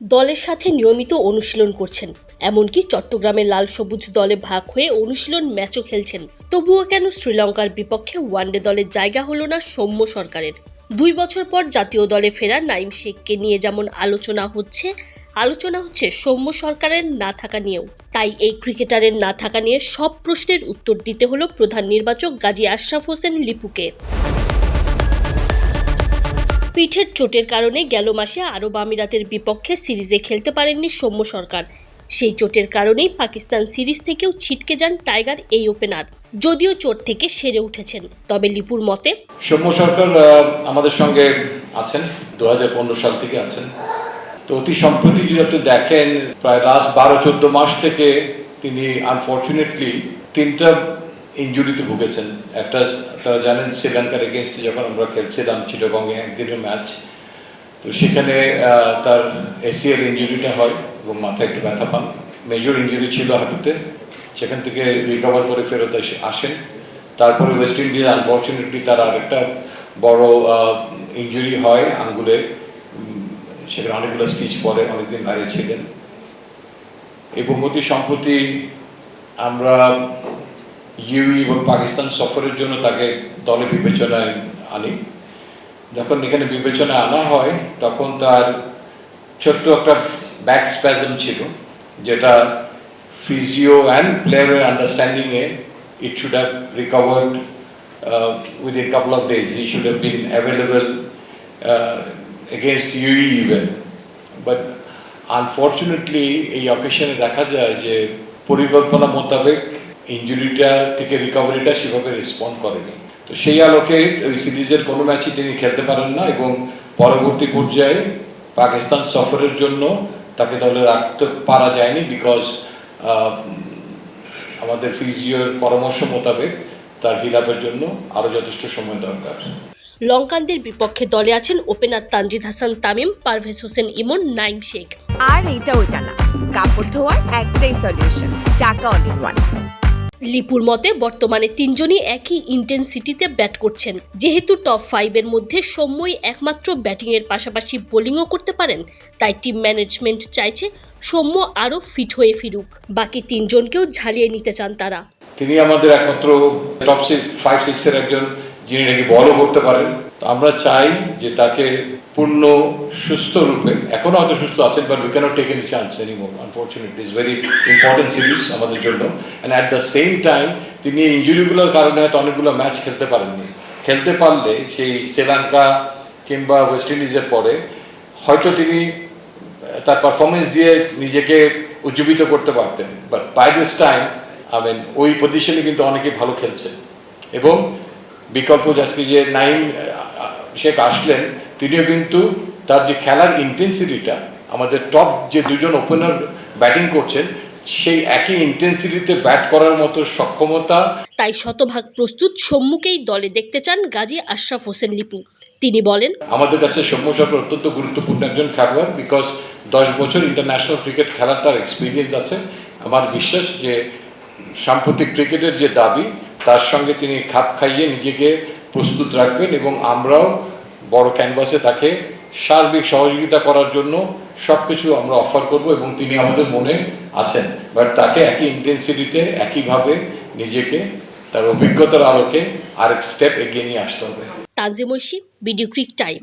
দলের সাথে নিয়মিত অনুশীলন করছেন। এমনকি চট্টগ্রামের লাল সবুজ দলে ভাগ হয়ে অনুশীলন ম্যাচও খেলছেন। তবুও কেন শ্রীলঙ্কার বিপক্ষে ওয়ানডে দলের জায়গা হলো না সৌম্য সরকারের। দুই বছর পর জাতীয় দলে ফেরা নাইম শেখকে নিয়ে যেমন আলোচনা হচ্ছে আলোচনা হচ্ছে সৌম্য সরকারের না থাকা নিয়েও। তাই এই ক্রিকেটারের না থাকা নিয়ে সব প্রশ্নের উত্তর দিতে হলো প্রধান নির্বাচক গাজী আশরাফ হোসেন লিপুকে। পিঠের চোটের কারণে গেল মাসে আরব আমিরাতের বিপক্ষে সিরিজে খেলতে পারেননি সৌম্য সরকার। সেই চোটের কারণেই পাকিস্তান সিরিজ থেকেও ছিটকে যান টাইগার এই ওপেনার। যদিও চোট থেকে সেরে উঠেছেন, তবে লিপুর মতে সৌম্য সরকার আমাদের সঙ্গে আছেন দুহাজার পনেরো সাল থেকে আছেন। তো অতি সম্প্রতি যদি আপনি দেখেন, প্রায় লাস্ট বারো চোদ্দ মাস থেকে তিনি আনফর্চুনেটলি তিনটা ইঞ্জুরিতে ভুগেছেন। একটা তারা জানেন শ্রীলঙ্কার এগেনস্টে যখন আমরা খেলছিলাম চিটগঙ্গে একদিনের ম্যাচ তো সেখানে তার এসিএল ইঞ্জুরিটা হয় এবং মাথায় একটু ব্যথা পান। মেজর ইঞ্জুরি ছিল হাঁটুতে, সেখান থেকে রিকভার করে ফেরত আসেন। তারপরে ওয়েস্ট ইন্ডিজ আনফর্চুনেটলি তার আরেকটা বড় ইঞ্জুরি হয় আঙ্গুলে। সেখানে অনেকগুলো স্টিচ পরে অনেকদিন বাইরে ছিলেন। এবং অতি সম্প্রতি আমরা ইউই এবং পাকিস্তান সফরের জন্য তাকে দলে বিবেচনায় আনি। যখন এখানে বিবেচনায় আনা হয়, তখন তার ছোট্ট একটা ব্যাক স্প্যাজম ছিল, যেটা ফিজিও অ্যান্ড প্লেয়ারের আন্ডারস্ট্যান্ডিংয়ে it should have recovered within couple of days he should have been available against UAE even but unfortunately এই অকেশনে দেখা যায় যে পরিকল্পনা মোতাবেক ইঞ্জুরিটা থেকে রিকভারিটা সেভাবে রেসপন্ড করেনি। তো সেই আলোকে ওই সিরিজের কোনো ম্যাচই তিনি খেলতে পারেন না এবং পরবর্তী পর্যায়ে পাকিস্তান সফরের জন্য তাকে দলে রাখতে পারা যায়নি বিকজ আমাদের ফিজিওর পরামর্শ মোতাবেক তার হিলাপের জন্য আরও যথেষ্ট সময় দরকার। লঙ্কানদের বিপক্ষে দলে আছেন ওপেনার তানজিদ হাসান তামিম পারভেজ হোসেন ইমন নাইম শেখ। আর এইটা ওইটা না। কাপড় ধোয়ার একটাই সলিউশন চাকা অল ইন ওয়ান লিপুর মতে, বর্তমানে তিনজনই একই ইন্টেন্সিটিতে ব্যাট করছেন। যেহেতু টপ ফাইভের মধ্যে সৌম্যই একমাত্র ব্যাটিংয়ের পাশাপাশি বোলিংও করতে পারেন, তাই টিম ম্যানেজমেন্ট চাইছে সৌম্য আরও ফিট হয়ে ফিরুক। বাকি তিনজনকেও ঝালিয়ে নিতে চান তারা। তিনি আমাদের একমাত্র টপ সিক্স ফাইভ, সিক্সের একজন, যিনি নাকি বলও করতে পারেন। তো আমরা চাই যে তাকে পূর্ণ সুস্থ রূপে, এখনও হয়তো সুস্থ আছেন but we can't take any chance any more unfortunate is very important series আমাদের জন্য। And at the same time তিনি ইঞ্জুরিগুলোর কারণে হয়তো অনেকগুলো ম্যাচ খেলতে পারেননি। খেলতে পারলে সেই শ্রীলঙ্কা কিংবা ওয়েস্ট ইন্ডিজের পরে হয়তো তিনি তার পারফরমেন্স দিয়ে নিজেকে উজ্জীবিত করতে পারতেন। But by this time I mean ওই পজিশনে কিন্তু অনেকেই ভালো খেলছেন। এবং বিকল্প যে নাইম শেখ আসলেন তিনিও কিন্তু তার যে খেলার ইন্টেন্সিটিটা আমাদের টপ যে দুজন ওপেনার ব্যাটিং করছেন সেই একই ইন্টেন্সিটিতে ব্যাট করার মতো সক্ষমতা। তাই শতভাগ প্রস্তুত সম্মুখেই দলে দেখতে চান গাজী আশরাফ হোসেন লিপু তিনি বলেন আমাদের কাছে সৌম্য সরকার অত্যন্ত গুরুত্বপূর্ণ একজন খেলোয়াড় বিকজ দশ বছর ইন্টারন্যাশনাল ক্রিকেট খেলার তার এক্সপিরিয়েন্স আছে। আমার বিশ্বাস যে সাম্প্রতিক ক্রিকেটের যে দাবি তার সঙ্গে তিনি খাপ খাইয়ে নিজেকে প্রস্তুত রাখবেন এবং আমরাও বড় ক্যানভাসে তাকে সার্বিক সহযোগিতা করার জন্য সব কিছু আমরা অফার করব এবং তিনি আমাদের মনে আছেন। বাট তাকে একই ইন্টেন্সিটিতে একইভাবে নিজেকে, তার অভিজ্ঞতার আলোকে আরেক স্টেপ এগিয়ে নিয়ে আসতে হবে। Tajim video cric time.